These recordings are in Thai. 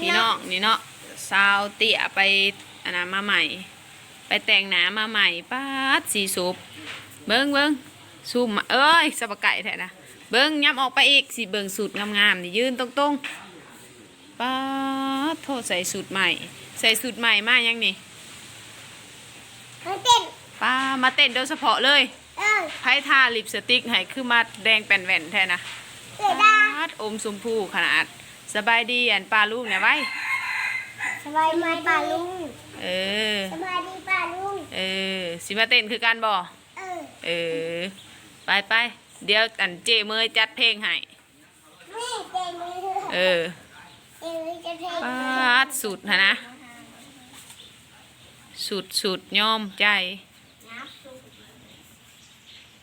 พี่น้องนี่เนาะสาวเตี่ยไปอันนั้นมาใหม่ ไปแต่งหนามาใหม่ป้าดสีสุบเบิ้งเบิ้งซูมมาเอ้ยสะบะไก่แท้นะเบิ้งย้ำออกไปอีกสิเบิ้งสูตรงามๆนี่ยืนตรงๆป้าดโทษใส่สูตรใหม่ ใส่สูตรใหม่มายังนี่มันเต้นป้ามาเต้นโดยเฉพาะเลยเออไพ่ทาลิปสติกให้คือมาแดงแป่นแหว่นแท้นะเสือดาป้าดอมชมพูขนาด สบายดีอันปลาลูกเนี่ยไว้ สบายไหมป่าลุง เออ สบายดีป่าลุง เออ สิมาเต้นคือกันบ่เออเออ ไปไปเดี๋ยวอันเจเมยจัดเพลงให้แม่เต้นมือเออเต้นมือจะเพลงปาดสุดนะนะ สุดสุดยอมใจ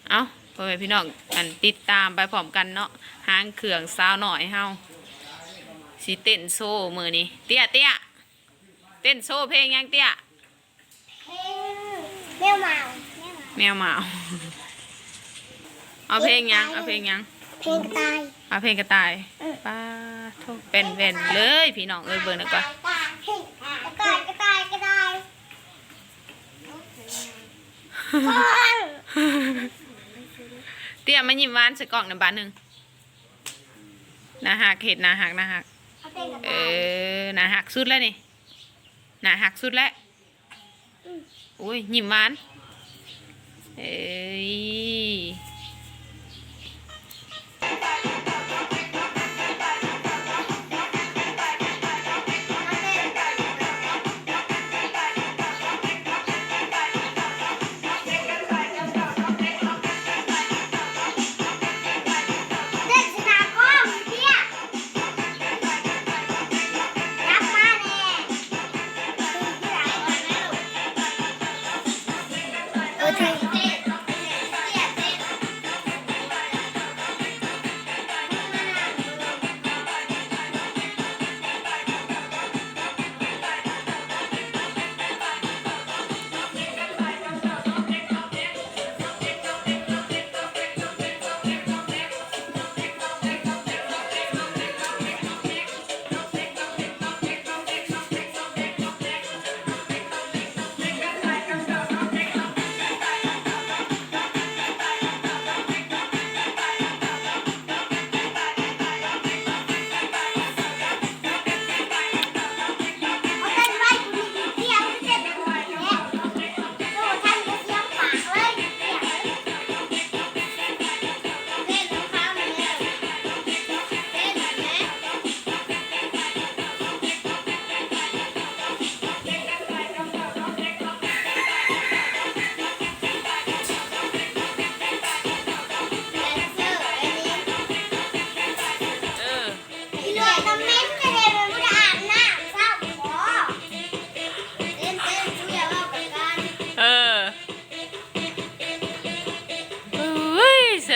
เอาพ่อแม่พี่น้องอันติดตามไปพร้อมกันเนาะหางเครื่องสาวหน่อยเฮา สิเต้นโซ่มือนี้เตี้ยเตี้ยเต้นโซ่เพลงยังเตี้ยเพลงแม่เมาแมวหมาเอาเพลงยังเอาเพลงยังเพลงตายเอาเพลงกระต่ายเออป้าโทษเป็นเว่นเลยพี่น้องเอ้ยเบิ่งหนะก่อนกระต่ายเพลงกระต่ายกระต่ายกระต่ายฟังเตี้ยมายิ้มหวานใส่กล่องหนึ่งบาทหนึ่งหนาหักเห็ดหนาหักหนาหัก เอาเพลงกระเอต่ายอหนาหักสุดแล้วนี่หนาหักสุดแล้วอุ้ยยิ้มหวานเอ้ย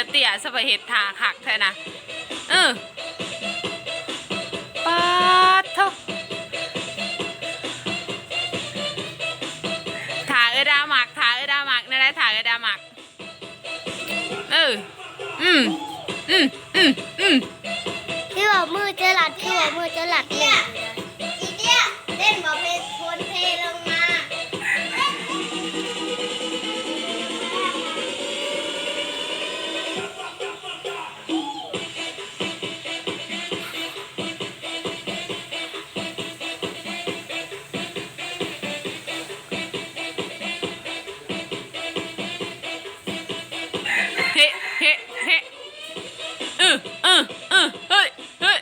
อเตี้ยสบายเห็ดทาขักแท้นะเออปาดเท่าถาเออดาหมักถาเออดาหมักนั่นแหละถาเออดาหมักเอออืมอืมอืมอืมพี่บอกมือจะหลัดพี่บอกมือจะหลัดเนี่ยอีเดียเต้นบอกเพลง อเออเออเฮ้ยเฮ้ย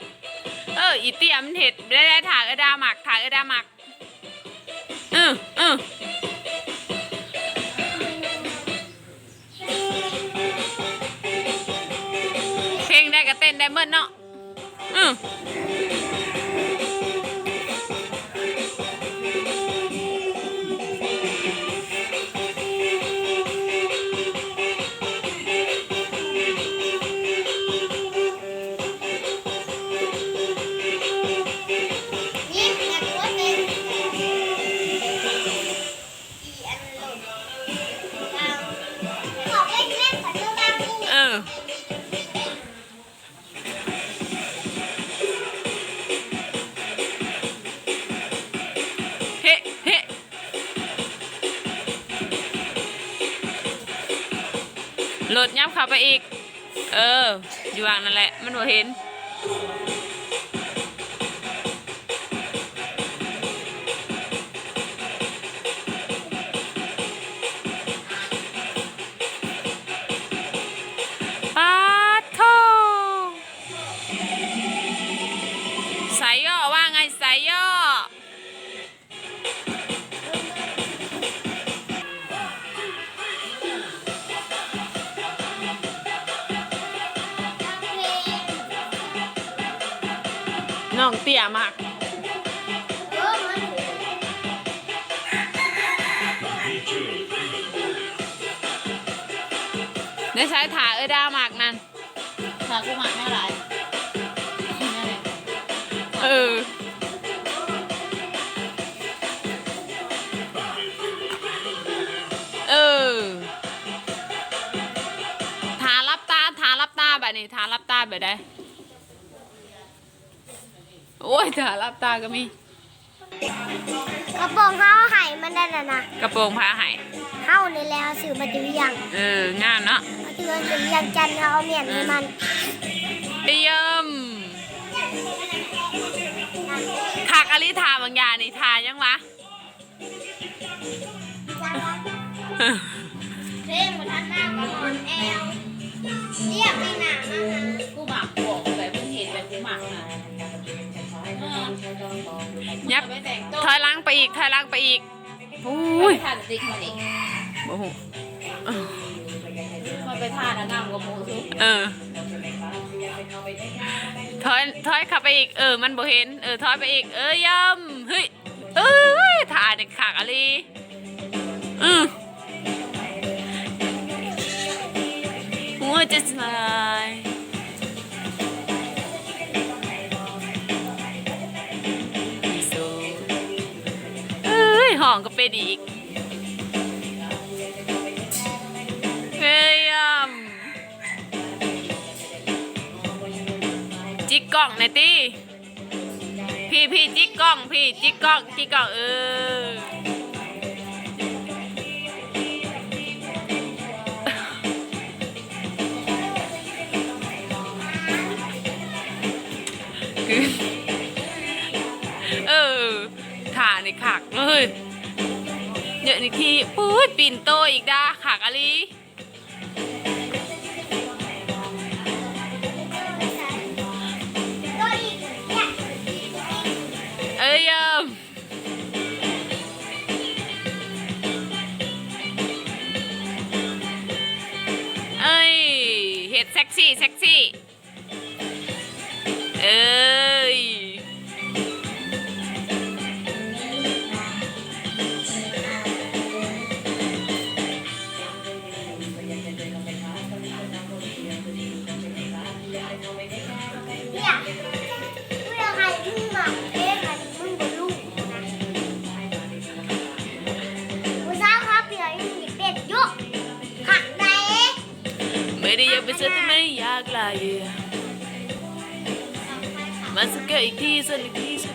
เอออีเตียมเห็ดได้ได้ถากเอดาหมักถากเออดาหมักเออเออเพลงได้ก็เต้นได้เมื่อเนาะอือ หลดยับเข้าไปอีก เออ อยู่วางนั่นแหละ มันบ่เห็น น้องเตี้ยมากเออมันในสายถาเอ้ยดามากนั่นถ้ากูหมักไม่หลายเออเออทารับตาทารับตาแบบนี้ทารับตาแบบได้ โอ้ยทารับตาก็มีกระโปรงเขาไห่มันได้แล้วนะกระโปรงผ้าไหายเข้าในแล้วสื่อมาจะเวียงเอองามเนาะเขาเตือนจะเวียงจันทร์เขาเอาเมียนให้มันเยี่ยมขากอลิทาบางอย่างนี่ทายังวะเพลงมาทันหน้ากับนอนแอลเรียกไม่หนามาหากูหมักบอก ยับไปแต่งตัวถอยหลังไปอีกถอยหลังไปอีกอุ้ไปยทานติ๊กมันอีกโอ้โหมันไปทานแล้วน้ำกับหมูซุปเออถอยถอยเขับไปอีกเออ มันบ่เห็นเออถอยไปอีก เออยำเฮ้ยเอ้ยทาเด็กขากอลีอือหัวจะสลาย ห้องก็เป็นอีกเฮ้ยยำจิกกล้องหน่อยตีพี่พี่จิกกล้อง พี่จิกกล้องจิกกล้องเออคือเออขาในขากเลย เยอะนี่ที่ปุ้ยปิ่นโตอีกด้าขากอะไร ไม่ได้อยากไ